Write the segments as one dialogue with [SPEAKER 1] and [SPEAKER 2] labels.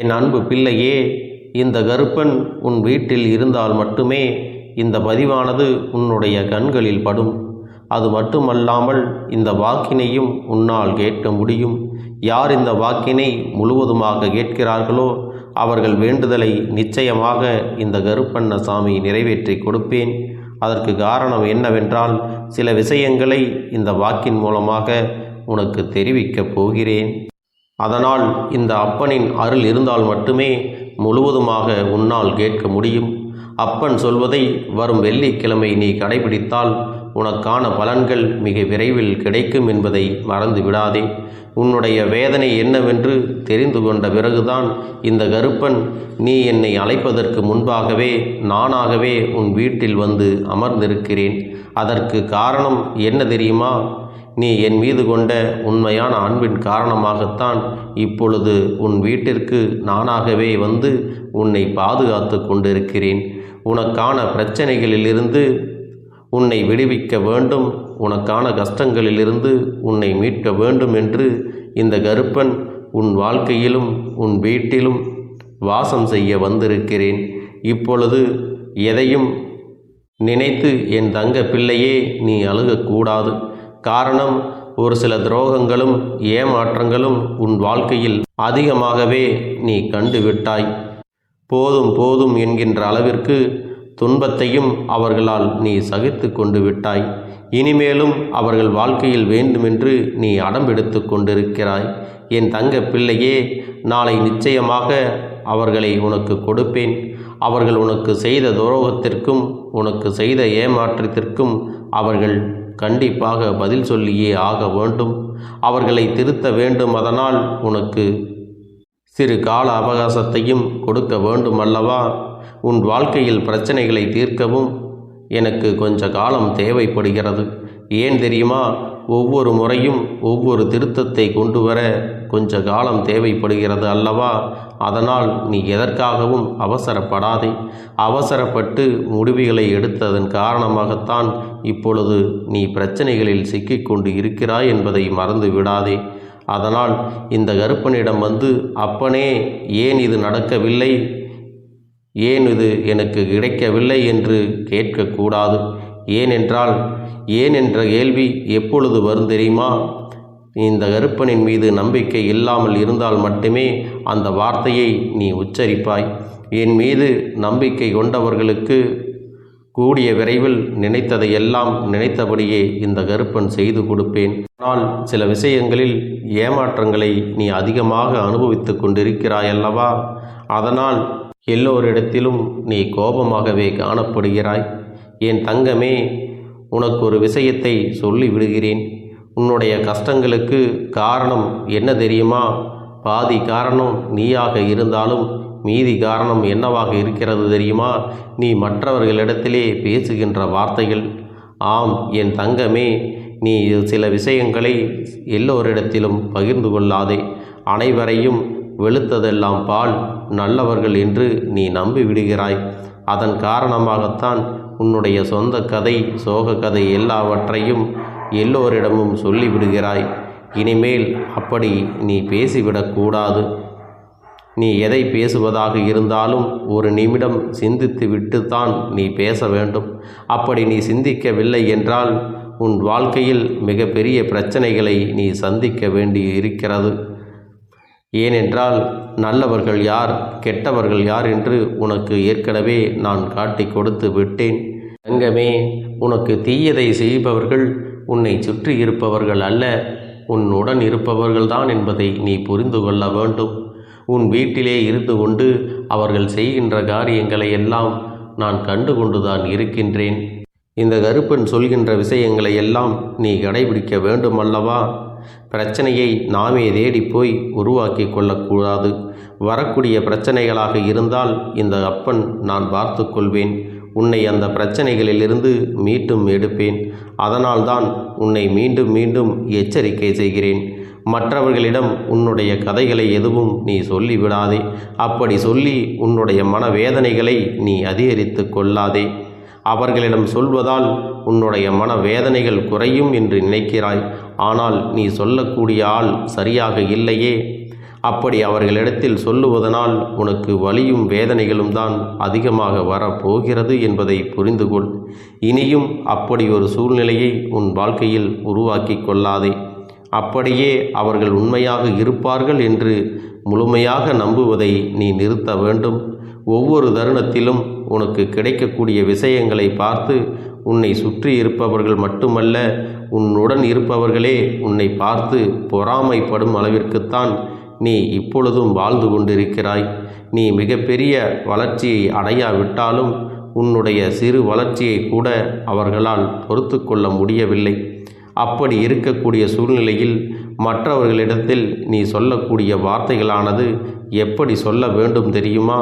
[SPEAKER 1] என் அன்பு பிள்ளையே இந்த கருப்பன் உன் வீட்டில் இருந்தால் மட்டுமே இந்த பதிவானது உன்னுடைய கண்களில் படும். அது மட்டுமல்லாமல் இந்த வாக்கினையும் உன்னால் கேட்க முடியும். யார் இந்த வாக்கினை முழுவதுமாக கேட்கிறார்களோ அவர்கள் வேண்டுதலை நிச்சயமாக இந்த கருப்பண்ணசாமி நிறைவேற்றி கொடுப்பேன். அதற்கு காரணம் என்னவென்றால் சில விஷயங்களை இந்த வாக்கின் மூலமாக உனக்கு தெரிவிக்கப் போகிறேன். அதனால் இந்த அப்பனின் அருள் இருந்தால் மட்டுமே முழுவதுமாக உன்னால் கேட்க முடியும். அப்பன் சொல்வதை வரும் வெள்ளிக்கிழமை நீ கடைபிடித்தால் உனக்கான பலன்கள் மிக விரைவில் கிடைக்கும் என்பதை மறந்து விடாதே. உன்னுடைய வேதனை என்னவென்று தெரிந்து கொண்ட பிறகுதான் இந்த கருப்பன் நீ என்னை அழைப்பதற்கு முன்பாகவே நானாகவே உன் வீட்டில் வந்து அமர்ந்திருக்கிறேன். அதற்கு காரணம் என்ன தெரியுமா? நீ என் மீது கொண்ட உண்மையான அன்பின் காரணமாகத்தான் இப்பொழுது உன் வீட்டிற்கு நானாகவே வந்து உன்னை பாதுகாத்து கொண்டிருக்கிறேன். உனக்கான பிரச்சனைகளிலிருந்து உன்னை விடுவிக்க வேண்டும். உனக்கான கஷ்டங்களிலிருந்து உன்னை மீட்க வேண்டும் என்று இந்த கருப்பன் உன் வாழ்க்கையிலும் உன் வீட்டிலும் வாசம் செய்ய வந்திருக்கிறேன். இப்பொழுது எதையும் நினைத்து என் தங்க பிள்ளையே நீ அழுகக்கூடாது. காரணம் ஒரு சில துரோகங்களும் ஏமாற்றங்களும் உன் வாழ்க்கையில் அதிகமாகவே நீ கண்டு விட்டாய் போதும் போதும் என்கின்ற அளவிற்கு துன்பத்தையும் அவர்களால் நீ சகித்து கொண்டு விட்டாய் இனிமேலும் அவர்கள் வாழ்க்கையில் வேண்டுமென்று நீ அடம்பெடுத்து கொண்டிருக்கிறாய். என் தங்க பிள்ளையே நாளை நிச்சயமாக அவர்களை உனக்கு கொடுப்பேன். அவர்கள் உனக்கு செய்த துரோகத்திற்கும் உனக்கு செய்த ஏமாற்றத்திற்கும் அவர்கள் கண்டிப்பாக பதில் சொல்லியே ஆக வேண்டும். அவர்களை திருத்த வேண்டும் அதனால் உனக்கு சிறு கால அவகாசத்தையும் கொடுக்க வேண்டும் அல்லவா? உன் வாழ்க்கையில் பிரச்சனைகளை தீர்க்கவும் எனக்கு கொஞ்ச காலம் தேவைப்படுகிறது. ஏன் தெரியுமா? ஒவ்வொரு முறையும் ஒவ்வொரு திருத்தத்தை கொண்டு வர கொஞ்ச காலம் தேவைப்படுகிறது அல்லவா? அதனால் நீ எதற்காகவும் அவசரப்படாதே. அவசரப்பட்டு முடிவுகளை எடுத்ததன் காரணமாகத்தான் இப்பொழுது நீ பிரச்சனைகளில் சிக்கிக்கொண்டு இருக்கிறாய் என்பதை மறந்து விடாதே. அதனால் இந்த கருப்பனிடம் வந்து அப்பனே ஏன் இது நடக்கவில்லை? ஏன் இது எனக்கு கிடைக்கவில்லை? என்று கேட்கக்கூடாது. ஏனென்றால் ஏன் என்ற கேள்வி எப்பொழுது வரும் தெரியுமா? இந்த கருப்பனின் மீது நம்பிக்கை இல்லாமல் இருந்தால் மட்டுமே அந்த வார்த்தையை நீ உச்சரிப்பாய். என் மீது நம்பிக்கை கொண்டவர்களுக்கு கூடிய விரைவில் நினைத்ததை எல்லாம் நினைத்தபடியே இந்த கருப்பன் செய்து கொடுப்பேன். ஆனால் சில விஷயங்களில் ஏமாற்றங்களை நீ அதிகமாக அனுபவித்து கொண்டிருக்கிறாய் அல்லவா அதனால் எல்லோரிடத்திலும் நீ கோபமாகவே காணப்படுகிறாய். என் தங்கமே உனக்கு ஒரு விஷயத்தை சொல்லி விடுகிறேன். உன்னுடைய கஷ்டங்களுக்கு காரணம் என்ன தெரியுமா? பாதி காரணம் நீயாக இருந்தாலும் மீதி காரணம் என்னவாக இருக்கிறது தெரியுமா? நீ மற்றவர்களிடத்திலே பேசுகின்ற வார்த்தைகள். ஆம் என் தங்கமே நீ சில விஷயங்களை எல்லோரிடத்திலும் பகிர்ந்து கொள்ளாதே. அனைவரையும் வெளுத்ததெல்லாம் பால் நல்லவர்கள் என்று நீ நம்பி விடுகிறாய் அதன் காரணமாகத்தான் உன்னுடைய சொந்த கதை சோக கதை எல்லாவற்றையும் எல்லோரிடமும் சொல்லிவிடுகிறாய். இனிமேல் அப்படி நீ பேசிவிடக்கூடாது நீ எதை பேசுவதாக இருந்தாலும் ஒரு நிமிடம் சிந்தித்து விட்டுத்தான் நீ பேச வேண்டும். அப்படி நீ சிந்திக்கவில்லை என்றால் உன் வாழ்க்கையில் மிகப்பெரிய பிரச்சனைகளை நீ சந்திக்க வேண்டி இருக்கிறது ஏனென்றால் நல்லவர்கள் யார் கெட்டவர்கள் யார் என்று உனக்கு ஏற்கனவே நான் காட்டி கொடுத்து விட்டேன். தங்கமே உனக்கு தீயதை செய்பவர்கள் உன்னை சுற்றி இருப்பவர்கள் அல்ல உன்னுடன் இருப்பவர்கள்தான் என்பதை நீ புரிந்து கொள்ள வேண்டும். உன் வீட்டிலே இருந்து கொண்டு அவர்கள் செய்கின்ற காரியங்களை எல்லாம் நான் கண்டு கொண்டுதான் இருக்கின்றேன். இந்த கருப்பன் சொல்கின்ற விஷயங்களை எல்லாம் நீ கடைபிடிக்க வேண்டுமல்லவா? பிரச்சனையை நாமே தேடி போய் உருவாக்கி கொள்ளக்கூடாது. வரக்கூடிய பிரச்சனைகளாக இருந்தால் இந்த அப்பன் நான் பார்த்து கொள்வேன். உன்னை அந்த பிரச்சனைகளிலிருந்து மீட்டும் எடுப்பேன். அதனால்தான் உன்னை மீண்டும் மீண்டும் எச்சரிக்கை செய்கிறேன். மற்றவர்களிடம் உன்னுடைய கதைகளை எதுவும் நீ சொல்லிவிடாதே. அப்படி சொல்லி உன்னுடைய மனவேதனைகளை நீ அதிகரித்து கொள்ளாதே. அவர்களிடம் சொல்வதால் உன்னுடைய மனவேதனைகள் குறையும் என்று நினைக்கிறாய். ஆனால் நீ சொல்லக்கூடிய ஆள் சரியாக இல்லையே. அப்படி அவர்களிடத்தில் சொல்லுவதனால் உனக்கு வலியும் வேதனைகளும் தான் அதிகமாக வரப்போகிறது என்பதை புரிந்து கொள் இனியும் அப்படி ஒரு சூழ்நிலையை உன் வாழ்க்கையில் உருவாக்கி கொள்ளாதே. அப்படியே அவர்கள் உண்மையாக இருப்பார்கள் என்று முழுமையாக நம்புவதை நீ நிறுத்த வேண்டும். ஒவ்வொரு தருணத்திலும் உனக்கு கிடைக்கக்கூடிய விஷயங்களை பார்த்து உன்னை சுற்றி இருப்பவர்கள் மட்டுமல்ல உன்னுடன் இருப்பவர்களே உன்னை பார்த்து பொறாமைப்படும் அளவிற்குத்தான் நீ இப்பொழுதும் வாழ்ந்து கொண்டிருக்கிறாய். நீ மிகப்பெரிய வளர்ச்சியை அடையாவிட்டாலும் உன்னுடைய சிறு வளர்ச்சியை கூட அவர்களால் பொறுத்து கொள்ள முடியவில்லை. அப்படி இருக்கக்கூடிய சூழ்நிலையில் மற்றவர்களிடத்தில் நீ சொல்லக்கூடிய வார்த்தைகளானது எப்படி சொல்ல வேண்டும் தெரியுமா?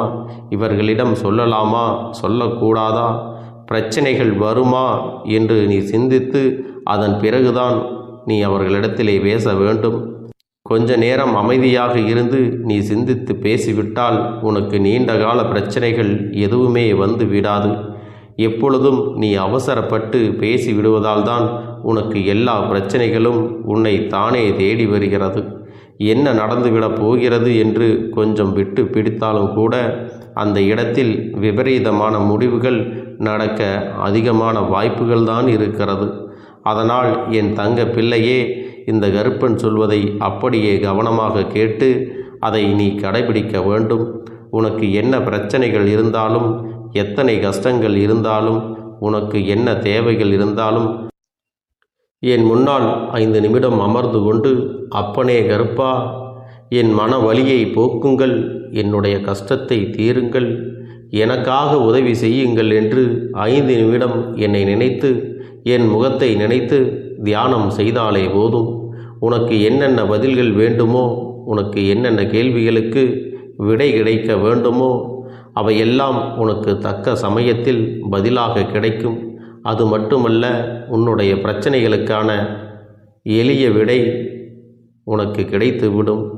[SPEAKER 1] இவர்களிடம் சொல்லலாமா? சொல்லக்கூடாதா? பிரச்சனைகள் வருமா என்று நீ சிந்தித்து அதன் பிறகுதான் நீ அவர்களிடத்திலே பேச வேண்டும். கொஞ்ச நேரம் அமைதியாக இருந்து நீ சிந்தித்து பேசிவிட்டால் உனக்கு நீண்ட கால பிரச்சனைகள் எதுவுமே வந்து விடாது. எப்பொழுதும் நீ அவசரப்பட்டு பேசி விடுவதால் தான் உனக்கு எல்லா பிரச்சனைகளும் உன்னை தானே தேடி வருகிறது. என்ன நடந்துவிடப் போகிறது என்று கொஞ்சம் விட்டு பிடித்தாலும் கூட அந்த இடத்தில் விபரீதமான முடிவுகள் நடக்க அதிகமான வாய்ப்புகள் தான் இருக்கிறது. அதனால் என் தங்க பிள்ளையே இந்த கருப்பன் சொல்வதை அப்படியே கவனமாக கேட்டு அதை நீ கடைபிடிக்க வேண்டும். உனக்கு என்ன பிரச்சனைகள் இருந்தாலும் எத்தனை கஷ்டங்கள் இருந்தாலும் உனக்கு என்ன தேவைகள் இருந்தாலும் என் முன்னால் ஐந்து நிமிடம் அமர்ந்து கொண்டு அப்பனே கருப்பா என் மன வலியை போக்குங்கள் என்னுடைய கஷ்டத்தை தீருங்கள். எனக்காக உதவி செய்யுங்கள் என்று ஐந்து நிமிடம் என்னை நினைத்து என் முகத்தை நினைத்து தியானம் செய்தாலே போதும். உனக்கு என்னென்ன பதில்கள் வேண்டுமோ உனக்கு என்னென்ன கேள்விகளுக்கு விடை கிடைக்க வேண்டுமோ அவையெல்லாம் உனக்கு தக்க சமயத்தில் பதிலாக கிடைக்கும். அது மட்டுமல்ல உன்னுடைய பிரச்சனைகளுக்கான எளிய விடை உனக்கு கிடைத்துவிடும்.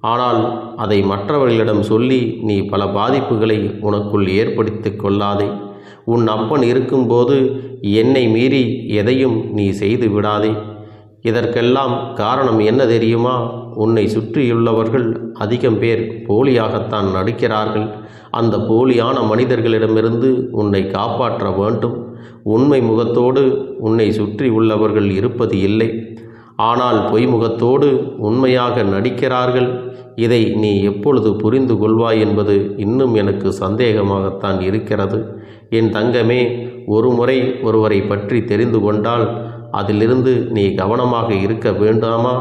[SPEAKER 1] ஆனால் அதை மற்றவர்களிடம் சொல்லி நீ பல பாதிப்புகளை உனக்குள் ஏற்படுத்தி கொள்ளாதே. உன் அப்பன் இருக்கும்போது என்னை மீறி எதையும் நீ செய்து விடாதே. இதற்கெல்லாம் காரணம் என்ன தெரியுமா? உன்னை சுற்றியுள்ளவர்கள் அதிகம் பேர் போலியாகத்தான் நடிக்கிறார்கள். அந்த போலியான மனிதர்களிடமிருந்து உன்னை காப்பாற்ற வேண்டும். உண்மை முகத்தோடு உன்னை சுற்றி உள்ளவர்கள் இருப்பது இல்லை. ஆனால் பொய்முகத்தோடு உண்மையாக நடிக்கிறார்கள். இதை நீ எப்பொழுது புரிந்து கொள்வாய் என்பது இன்னும் எனக்கு சந்தேகமாகத்தான் இருக்கிறது. என் தங்கமே ஒரு முறை ஒருவரை பற்றி தெரிந்து கொண்டால் அதிலிருந்து நீ கவனமாக இருக்க வேண்டாமா?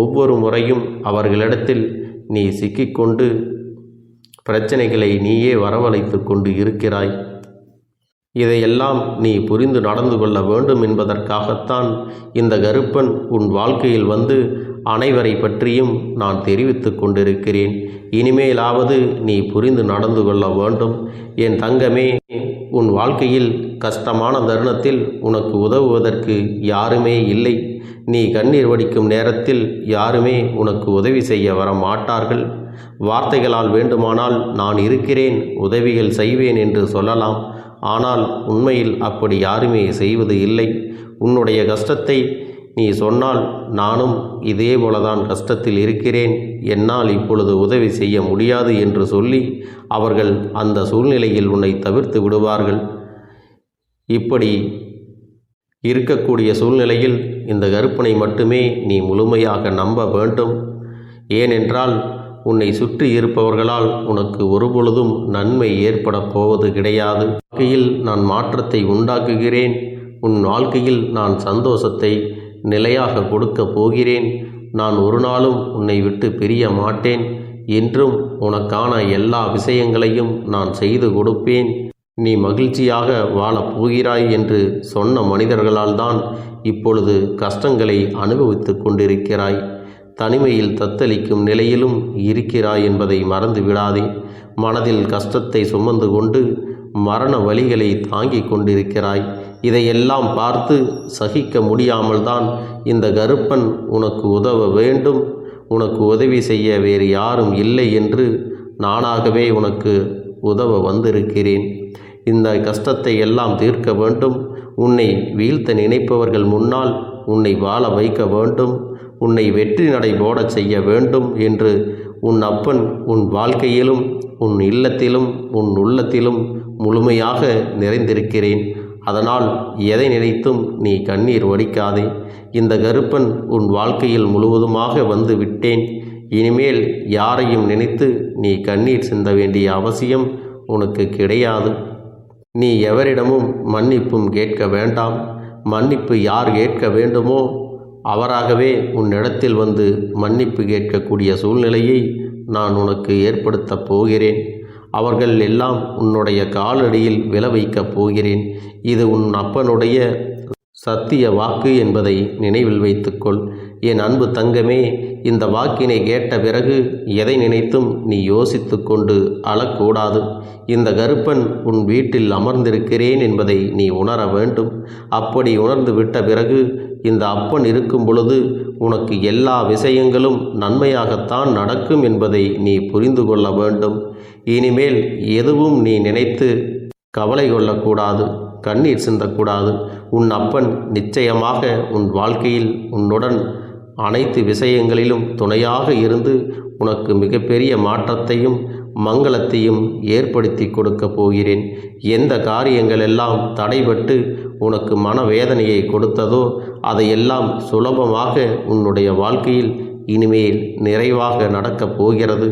[SPEAKER 1] ஒவ்வொரு முறையும் அவர்களிடத்தில் நீ சிக்கிக்கொண்டு பிரச்சனைகளை நீயே வரவழைத்து கொண்டு இருக்கிறாய். இதையெல்லாம் நீ புரிந்து நடந்து கொள்ள வேண்டும் என்பதற்காகத்தான் இந்த கருப்பன் உன் வாழ்க்கையில் வந்து அனைவரை பற்றியும் நான் தெரிவித்து கொண்டிருக்கிறேன். இனிமேலாவது நீ புரிந்து நடந்து கொள்ள வேண்டும். என் தங்கமே உன் வாழ்க்கையில் கஷ்டமான தருணத்தில் உனக்கு உதவுவதற்கு யாருமே இல்லை. நீ கண்ணீர் வடிக்கும் நேரத்தில் யாருமே உனக்கு உதவி செய்ய வர மாட்டார்கள் வார்த்தைகளால் வேண்டுமானால் நான் இருக்கிறேன் உதவிகள் செய்வேன் என்று சொல்லலாம். ஆனால் உண்மையில் அப்படி யாருமே செய்வது இல்லை. உன்னுடைய கஷ்டத்தை நீ சொன்னால் நானும் இதே போலதான் கஷ்டத்தில் இருக்கிறேன். என்னால் இப்பொழுது உதவி செய்ய முடியாது என்று சொல்லி அவர்கள் அந்த சூழ்நிலையில் உன்னை தவிர்த்து விடுவார்கள். இப்படி இருக்கக்கூடிய சூழ்நிலையில் இந்த கருப்பனை மட்டுமே நீ முழுமையாக நம்ப வேண்டும். ஏனென்றால் உன்னை சுற்றி இருப்பவர்களால் உனக்கு ஒருபொழுதும் நன்மை ஏற்படப் போவது கிடையாது. வாழ்க்கையில் நான் மாற்றத்தை உண்டாக்குகிறேன். உன் வாழ்க்கையில் நான் சந்தோஷத்தை நிலையாக கொடுக்க போகிறேன். நான் ஒரு நாளும் உன்னை விட்டு பிரிய மாட்டேன். என்றும் உனக்கான எல்லா விஷயங்களையும் நான் செய்து கொடுப்பேன். நீ மகிழ்ச்சியாக வாழப் போகிறாய் என்று சொன்ன மனிதர்களால் தான் இப்பொழுது கஷ்டங்களை அனுபவித்து கொண்டிருக்கிறாய். தனிமையில் தத்தளிக்கும் நிலையிலும் இருக்கிறாய் என்பதை மறந்து விடாதே. மனதில் கஷ்டத்தை சுமந்து கொண்டு மரண வழிகளை தாங்கிக் கொண்டிருக்கிறாய். இதையெல்லாம் பார்த்து சகிக்க முடியாமல் தான் இந்த கருப்பன் உனக்கு உதவ வேண்டும். உனக்கு உதவி செய்ய வேறு யாரும் இல்லை என்று நானாகவே உனக்கு உதவ வந்திருக்கிறேன். இந்த கஷ்டத்தை எல்லாம் தீர்க்க வேண்டும். உன்னை வீழ்த்த நினைப்பவர்கள் முன்னால் உன்னை வாழ வைக்க வேண்டும். உன்னை வெற்றி நடை போடச் செய்ய வேண்டும் என்று உன் அப்பன் உன் வாழ்க்கையிலும் உன் இல்லத்திலும் உன் உள்ளத்திலும் முழுமையாக நிறைந்திருக்கிறேன். அதனால் எதை நினைத்தும் நீ கண்ணீர் வடிக்காதே. இந்த கருப்பன் உன் வாழ்க்கையில் முழுவதுமாக வந்து விட்டேன். இனிமேல் யாரையும் நினைத்து நீ கண்ணீர் சிந்த வேண்டிய அவசியம் உனக்கு கிடையாது. நீ எவரிடமும் மன்னிப்பும் கேட்க வேண்டாம். மன்னிப்பு யார் கேட்க வேண்டுமோ அவராகவே உன்னிடத்தில் வந்து மன்னிப்பு கேட்கக்கூடிய சூழ்நிலையை நான் உனக்கு ஏற்படுத்தப் போகிறேன். அவர்கள் எல்லாம் உன்னுடைய காலடியில் விழ வைக்கப் போகிறேன். இது உன் அப்பனுடைய சத்திய வாக்கு என்பதை நினைவில் வைத்துக்கொள். என் அன்பு தங்கமே இந்த வாக்கினை கேட்ட பிறகு எதை நினைத்தும் நீ யோசித்து கொண்டு அழக்கூடாது. இந்த கருப்பன் உன் வீட்டில் அமர்ந்திருக்கிறேன் என்பதை நீ உணர வேண்டும். அப்படி உணர்ந்து விட்ட பிறகு இந்த அப்பன் இருக்கும் பொழுது உனக்கு எல்லா விஷயங்களும் நன்மையாகத்தான் நடக்கும் என்பதை நீ புரிந்து கொள்ள வேண்டும். இனிமேல் எதுவும் நீ நினைத்து கவலை கொள்ளக்கூடாது. கண்ணீர் சிந்தக்கூடாது. உன் அப்பன் நிச்சயமாக உன் வாழ்க்கையில் உன்னுடன் அனைத்து விஷயங்களிலும் துணையாக இருந்து உனக்கு மிகப்பெரிய மாற்றத்தையும் மங்களத்தையும் ஏற்படுத்தி கொடுக்க போகிறேன். எந்த காரியங்களெல்லாம் தடைபட்டு உனக்கு மனவேதனையை கொடுத்ததோ அதையெல்லாம் சுலபமாக உன்னுடைய வாழ்க்கையில் இனிமேல் நிறைவாக நடக்கப் போகிறது.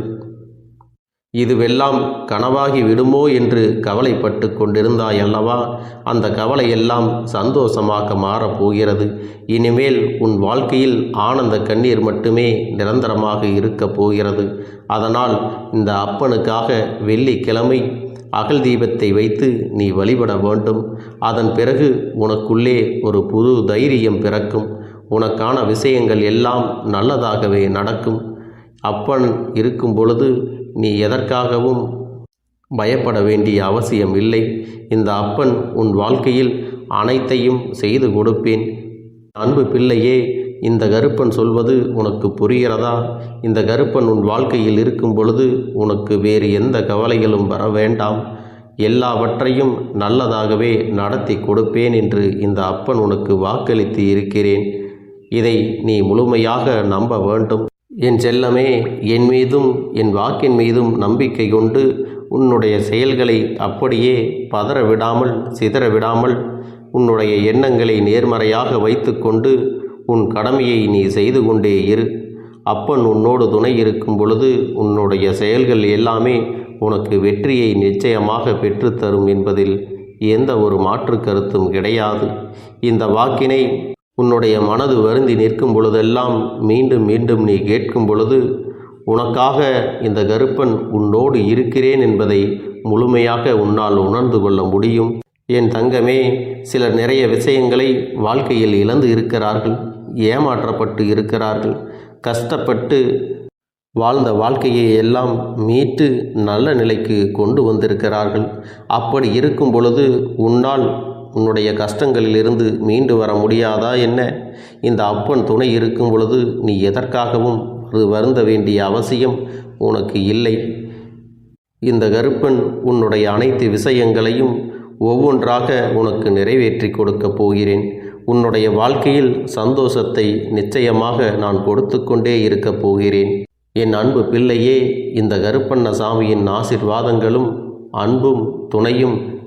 [SPEAKER 1] இதுவெல்லாம் கனவாகி விடுமோ என்று கவலைப்பட்டு கொண்டிருந்தாய் அல்லவா அந்த கவலையெல்லாம் சந்தோஷமாக மாறப்போகிறது இனிமேல் உன் வாழ்க்கையில் ஆனந்த கண்ணீர் மட்டுமே நிரந்தரமாக இருக்கப் போகிறது. அதனால் இந்த அப்பனுக்காக வெள்ளிக்கிழமை அகல் தீபத்தை வைத்து நீ வழிபட வேண்டும். அதன் பிறகு உனக்குள்ளே ஒரு புது தைரியம் பிறக்கும். உனக்கான விஷயங்கள் எல்லாம் நல்லதாகவே நடக்கும். அப்பன் இருக்கும் பொழுது நீ எதற்காகவும் பயப்பட வேண்டிய அவசியம் இல்லை. இந்த அப்பன் உன் வாழ்க்கையில் அனைத்தையும் செய்து கொடுப்பேன். அன்பு பிள்ளையே இந்த கருப்பன் சொல்வது உனக்கு புரிகிறதா? இந்த கருப்பன் உன் வாழ்க்கையில் இருக்கும் பொழுது உனக்கு வேறு எந்த கவலைகளும் வர வேண்டாம். எல்லாவற்றையும் நல்லதாகவே நடத்தி கொடுப்பேன் என்று இந்த அப்பன் உனக்கு வாக்களித்து இருக்கிறேன். இதை நீ முழுமையாக நம்ப வேண்டும். என் செல்லமே என் மீதும் என் வாக்கின் மீதும் நம்பிக்கை கொண்டு உன்னுடைய செயல்களை அப்படியே பதற விடாமல் சிதற விடாமல் உன்னுடைய எண்ணங்களை நேர்மறையாக வைத்துக்கொண்டு உன் கடமையை நீ செய்து கொண்டே இரு. அப்பன் உன்னோடு துணை இருக்கும் பொழுது உன்னுடைய செயல்கள் எல்லாமே உனக்கு வெற்றியை நிச்சயமாக பெற்றுத்தரும் என்பதில் எந்த ஒரு மாற்று கருத்தும் கிடையாது. இந்த வாக்கினை உன்னுடைய மனது வருந்தி நிற்கும் பொழுதெல்லாம் மீண்டும் மீண்டும் நீ கேட்கும் பொழுது உனக்காக இந்த கருப்பன் உன்னோடு இருக்கிறேன் என்பதை முழுமையாக உன்னால் உணர்ந்து கொள்ள முடியும். என் தங்கமே சிலர் நிறைய விஷயங்களை வாழ்க்கையில் இழந்து இருக்கிறார்கள் ஏமாற்றப்பட்டு இருக்கிறார்கள். கஷ்டப்பட்டு வாழ்ந்த வாழ்க்கையை எல்லாம் மீட்டு நல்ல நிலைக்கு கொண்டு வந்திருக்கிறார்கள். அப்படி இருக்கும் பொழுது உன்னால் உன்னுடைய கஷ்டங்களிலிருந்து மீண்டு வர முடியாதா என்ன? இந்த அப்பன் துணை இருக்கும் பொழுது நீ எதற்காகவும் அது வருந்த வேண்டிய அவசியம் உனக்கு இல்லை. இந்த கருப்பன் உன்னுடைய அனைத்து விஷயங்களையும் ஒவ்வொன்றாக உனக்கு நிறைவேற்றி கொடுக்கப் போகிறேன். உன்னுடைய வாழ்க்கையில் சந்தோஷத்தை நிச்சயமாக நான் கொடுத்து கொண்டே இருக்கப் போகிறேன். என் அன்பு பிள்ளையே இந்த கருப்பண்ண சாமியின் ஆசிர்வாதங்களும் அன்பும் துணையும்